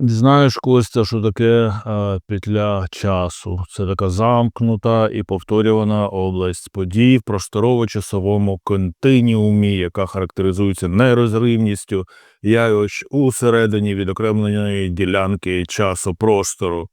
Знаєш, Костя, що таке е, петля часу? Це така замкнута і повторювана область подій в просторово-часовому континіумі, яка характеризується нерозривністю, явищ усередині відокремленої ділянки часу-простору.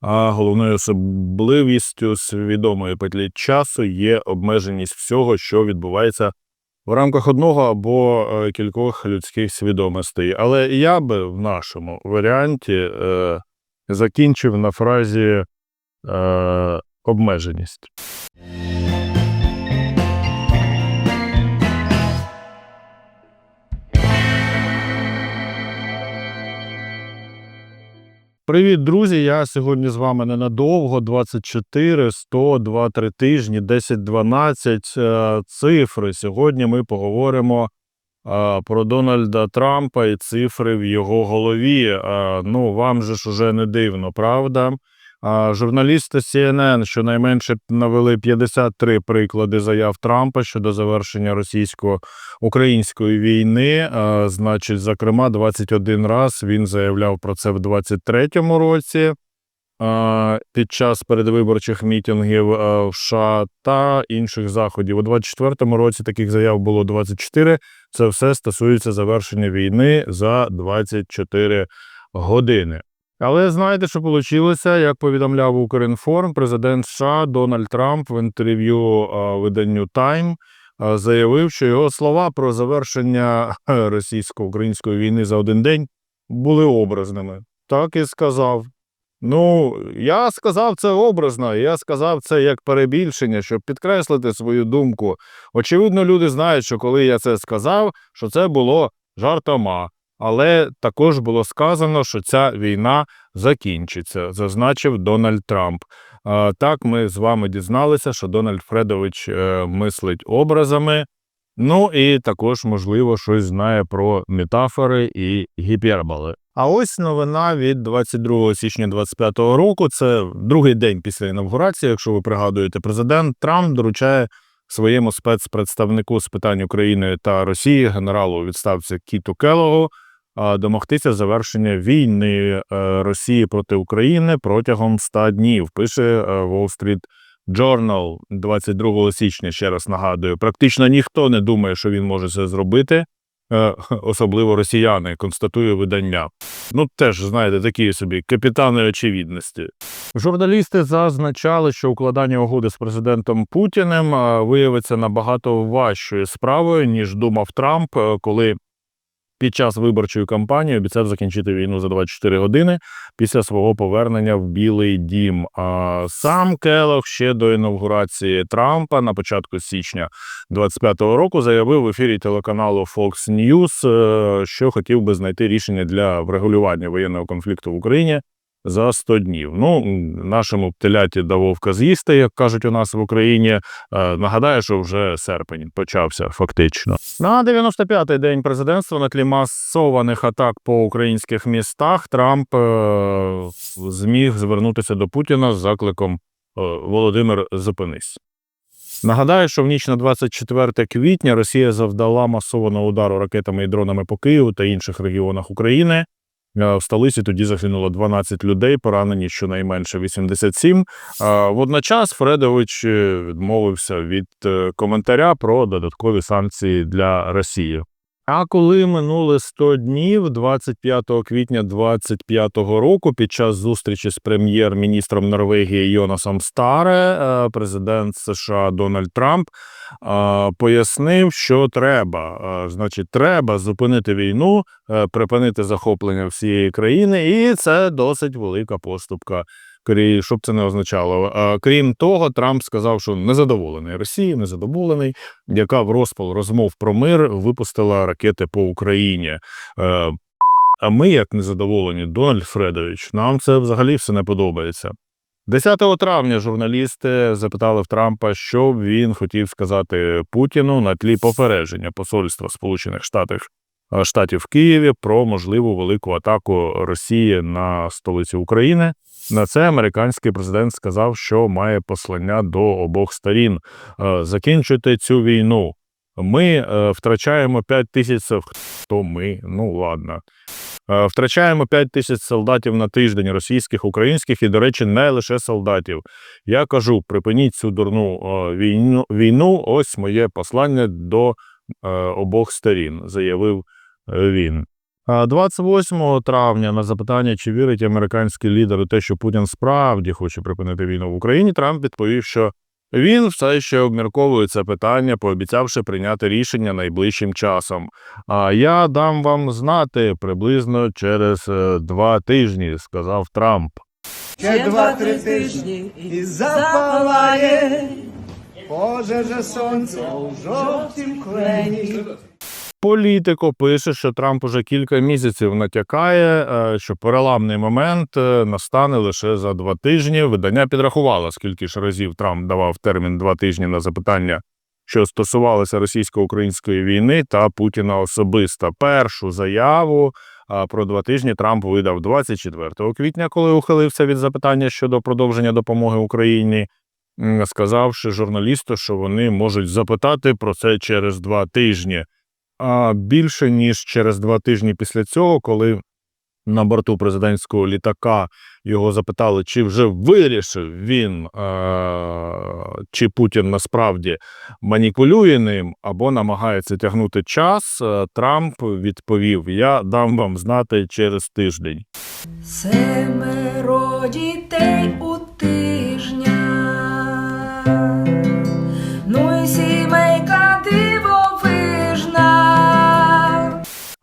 А головною особливістю свідомої петлі часу є обмеженість всього, що відбувається в рамках одного або е, кількох людських свідомостей. Але я би в нашому варіанті е, закінчив на фразі е, обмеженість. Привіт, друзі! Я сьогодні з вами ненадовго. 24, 100, 2, 3 тижні, 10, 12 е, цифри. Сьогодні ми поговоримо е, про Дональда Трампа і цифри в його голові. Е, Ну, вам же ж уже не дивно, правда? А Журналісти CNN щонайменше навели 53 приклади заяв Трампа щодо завершення російсько-української війни. А, Значить, зокрема, 21 раз він заявляв про це в 23-му році. Під час передвиборчих мітингів в США та інших заходів у 24-му році таких заяв було 24. Це все стосується завершення війни за 24 години. Але знаєте, що вийшло? Як повідомляв Укрінформ, президент США Дональд Трамп в інтерв'ю виданню Time заявив, що його слова про завершення російсько-української війни за один день були образними. Так і сказав. Ну, я сказав це образно, я сказав це як перебільшення, щоб підкреслити свою думку. Очевидно, люди знають, що коли я це сказав, що це було жартома. Але також було сказано, що ця війна закінчиться, зазначив Дональд Трамп. Так, ми з вами дізналися, що Дональд Фредович е, мислить образами. Ну і також, можливо, щось знає про метафори і гіперболи. А ось новина від 22 січня 2025 року. Це другий день після інавгурації. Якщо ви пригадуєте, президент Трамп доручає своєму спецпредставнику з питань України та Росії, генералу у відставці Кіту Келогу, домогтися завершення війни е, Росії проти України протягом 100 днів. Пише е, Wall Street Journal 22 січня. Ще раз нагадую, практично ніхто не думає, що він може це зробити. е, Особливо росіяни, констатує видання. Ну, теж, знаєте, такі собі капітани очевидності. Журналісти зазначали, що укладання угоди з президентом Путіним виявиться набагато важчою справою, ніж думав Трамп, коли під час виборчої кампанії обіцяв закінчити війну за 24 години після свого повернення в Білий Дім. А сам Келох ще до інавгурації Трампа на початку січня 25-го року заявив в ефірі телеканалу Fox News, е, що хотів би знайти рішення для врегулювання воєнного конфлікту в Україні. За 100 днів. Ну, нашому теляті до вовка з'їсти, як кажуть у нас в Україні. Е, Нагадаю, що вже серпень почався фактично. На 95-й день президентства на тлі масованих атак по українських містах Трамп е, зміг звернутися до Путіна з закликом е, Володимир, зупинись. Нагадаю, що в ніч на 24 квітня Росія завдала масованого удару ракетами і дронами по Києву та інших регіонах України. Е, В столиці тоді загинуло 12 людей, поранені щонайменше 87. А Водночас Фредович е, відмовився від е, коментаря про додаткові санкції для Росії. А коли минули 100 днів, 25 квітня 25 року, під час зустрічі з прем'єр-міністром Норвегії Йонасом Старе, е, президент США Дональд Трамп е, пояснив, що треба. Е, Значить, треба зупинити війну, припинити захоплення всієї країни, і це досить велика поступка. Крі- Що б це не означало. Крім того, Трамп сказав, що незадоволений Росією, незадоволений, яка в розпал розмов про мир випустила ракети по Україні. Е, А ми, як незадоволені, Дональд Фредович, нам це взагалі все не подобається. 10 травня журналісти запитали в Трампа, що він хотів сказати Путіну на тлі попередження Посольства Сполучених Штатів е, Штатів в Києві про можливу велику атаку Росії на столицю України. На це американський президент сказав, що має послання до обох сторін Е, закінчуйте цю війну. Ми е, втрачаємо 5 тисяч. Хто ми? Ну ладно. Е, Втрачаємо 5 тисяч солдатів на тиждень російських, українських і, до речі, не лише солдатів. Я кажу: припиніть цю дурну війну. війну. Ось моє послання до обох сторін, заявив він. А 28 травня на запитання, чи вірить американський лідер у те, що Путін справді хоче припинити війну в Україні, Трамп відповів, що він все ще обмірковує це питання, пообіцявши прийняти рішення найближчим часом. А я дам вам знати приблизно через е, два тижні, сказав Трамп. Ще два-три тижні і запалає пожежа сонця у жовтім клені. Політико пише, що Трамп уже кілька місяців натякає, е, що переламний момент е, настане лише за два тижні. Видання підрахувало, скільки ж разів Трамп давав термін два тижні на запитання, що стосувалося російсько-української війни та Путіна особисто. Першу заяву про два тижні Трамп видав 24 квітня, коли ухилився від запитання щодо продовження допомоги Україні. Сказавши журналісту, що вони можуть запитати про це через два тижні. А більше ніж через два тижні після цього, коли на борту президентського літака його запитали, чи вже вирішив він, е- чи Путін насправді маніпулює ним або намагається тягнути час, е, Трамп відповів: Я дам вам знати через тиждень. Семеро дітей у тижня.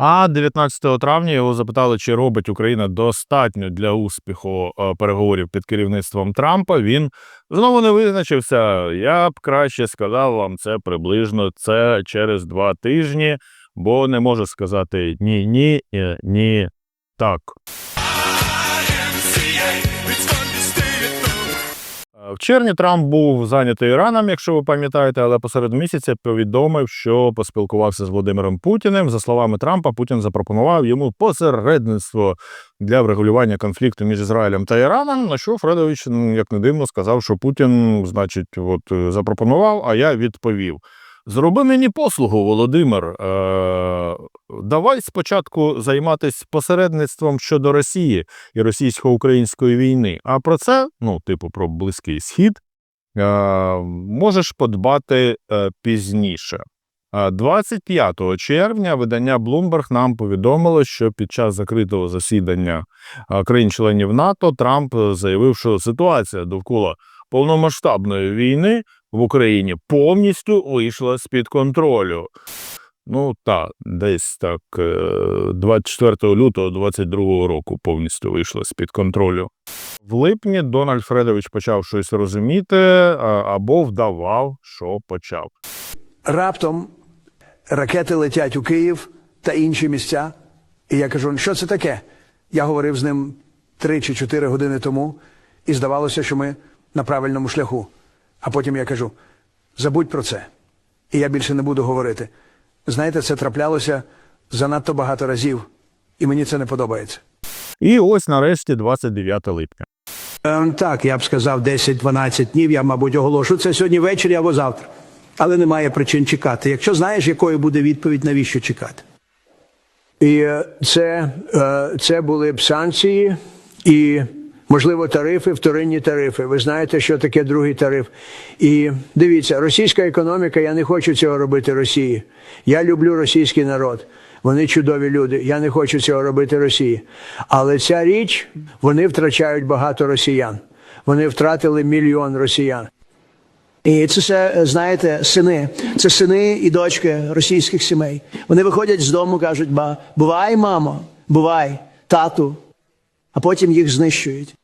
А 19 травня його запитали, чи робить Україна достатньо для успіху е, переговорів під керівництвом Трампа. Він знову не визначився. Я б краще сказав вам це приблизно це через два тижні, бо не можу сказати ні, ні, ні, ні, так. Червні Трамп був зайнятий Іраном, якщо ви пам'ятаєте, але посеред місяця повідомив, що поспілкувався з Володимиром Путіним. За словами Трампа, Путін запропонував йому посередництво для врегулювання конфлікту між Ізраїлем та Іраном. На що Фредович, ну, як не дивно, сказав, що Путін, значить, от е, запропонував, а я відповів. Зроби мені послугу, Володимир. Е, давай спочатку займатися посередництвом щодо Росії і російсько-української війни. А про це, ну, типу, про Близький Схід, е, можеш подбати е, пізніше. Е, 25 червня видання Bloomberg нам повідомило, що під час закритого засідання е, країн-членів НАТО Трамп заявив, що ситуація довкола повномасштабної війни в Україні повністю вийшла з-під контролю. Ну так, десь так, е, 24 лютого 22 року повністю вийшла з-під контролю. В липні Дональд Фредович почав щось розуміти або вдавав, що почав. раптом ракети летять у Київ та інші місця. І я кажу, що це таке? Я говорив з ним три чи чотири години тому, і здавалося, що ми на правильному шляху. А потім я кажу: забудь про це. І я більше не буду говорити. Знаєте, це траплялося занадто багато разів, і мені це не подобається. І ось нарешті 29 липня. Ем, так, я б сказав 10-12 днів, я, мабуть, оголошу це сьогодні ввечері або завтра. Але немає причин чекати. Якщо знаєш, якою буде відповідь, навіщо чекати? І е, це, е, це були б санкції і, можливо, тарифи, вторинні тарифи. Ви знаєте, що таке другий тариф. І дивіться, російська економіка, я не хочу цього робити Росії. Я люблю російський народ. Вони чудові люди. Я не хочу цього робити Росії. Але ця річ, вони втрачають багато росіян. Вони втратили мільйон росіян. І це все, знаєте, сини. Це сини і дочки російських сімей. Вони виходять з дому, кажуть, бувай, мамо, бувай, тату, а потім їх знищують.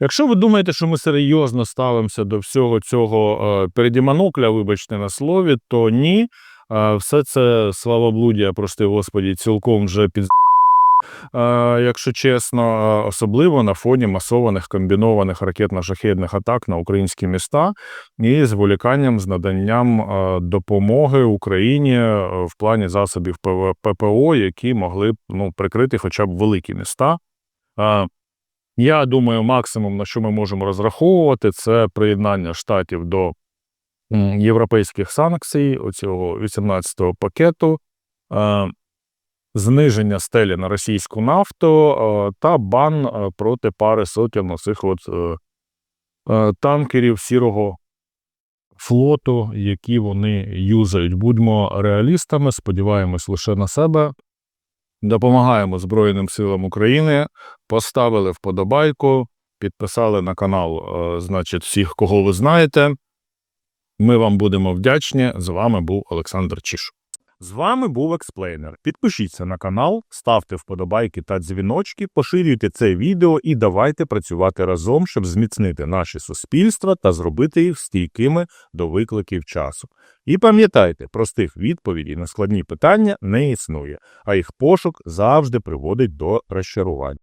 Якщо ви думаєте, що ми серйозно ставимося до всього цього е, переді вибачте на слові, то ні. Е, все це славоблудія, прости Господі, цілком вже під. Е, якщо чесно, особливо на фоні масованих комбінованих ракетно-шахедних атак на українські міста і зволіканням з наданням допомоги Україні в плані засобів ППО, які могли б ну, прикрити хоча б великі міста. Я думаю, максимум, на що ми можемо розраховувати, це приєднання штатів до європейських санкцій, оцього 18-го пакету. Е, зниження стелі на російську нафту е, та бан е, проти пари сотень оцих от танкерів сірого флоту, які вони юзають. Будьмо реалістами, сподіваємось лише на себе. Допомагаємо Збройним силам України. Поставили вподобайку, підписали на канал, е, значить, всіх, кого ви знаєте. Ми вам будемо вдячні. З вами був Олександр Чіш. З вами був експлейнер. Підпишіться на канал, ставте вподобайки та дзвіночки, поширюйте це відео і давайте працювати разом, щоб зміцнити наше суспільство та зробити їх стійкими до викликів часу. І пам'ятайте, простих відповідей на складні питання не існує, а їх пошук завжди приводить до розчарувань.